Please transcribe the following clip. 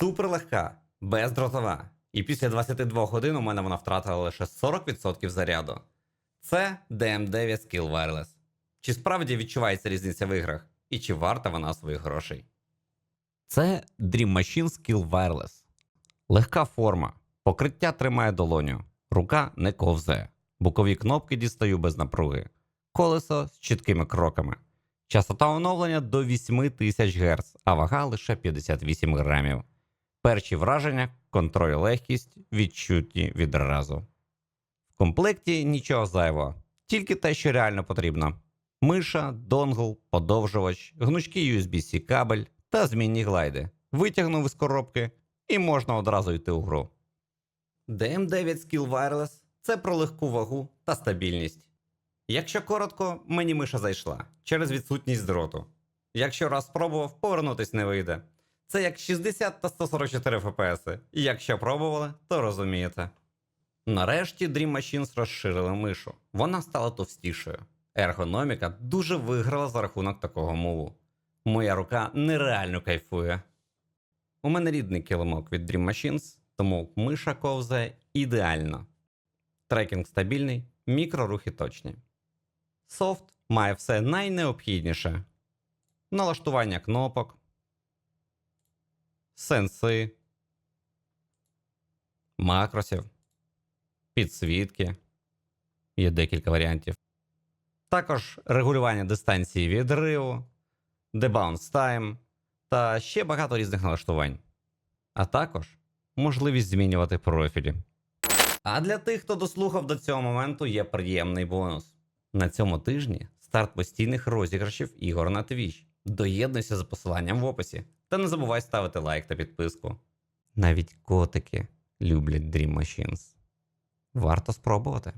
Супер легка, бездротова. І після 22 годин у мене вона втратила лише 40% заряду. Це DM9 Skill Wireless. Чи справді відчувається різниця в іграх? І чи варта вона своїх грошей? Це Dream Machine Skill Wireless. Легка форма. Покриття тримає долоню. Рука не ковзе. Бокові кнопки дістаю без напруги. Колесо з чіткими кроками. Частота оновлення до 8000 Гц, а вага лише 58 грамів. Перші враження, контроль легкість, відчутні відразу. В комплекті нічого зайвого, тільки те, що реально потрібно: миша, донгл, подовжувач, гнучкий USB-C кабель та змінні глайди. Витягнув із коробки і можна одразу йти у гру. DM9 Skill Wireless це про легку вагу та стабільність. Якщо коротко, мені миша зайшла через відсутність дроту. Якщо раз спробував, повернутись не вийде. Це як 60 та 144 FPS. І якщо пробували, то розумієте. Нарешті Dream Machines розширили мишу. Вона стала товстішою. Ергономіка дуже виграла за рахунок такого мову. Моя рука нереально кайфує. У мене рідний килимок від Dream Machines, тому миша ковзає ідеально. Трекінг стабільний, мікрорухи точні. Софт має все найнеобхідніше: налаштування кнопок, сенси, макросів, підсвітки. Є декілька варіантів. Також регулювання дистанції відриву, дебаунс тайм та ще багато різних налаштувань. А також можливість змінювати профілі. А для тих, хто дослухав до цього моменту, є приємний бонус. На цьому тижні старт постійних розіграшів ігор на Twitch. Доєднуйся за посиланням в описі. Та не забувай ставити лайк та підписку. Навіть котики люблять Dream Machines. Варто спробувати.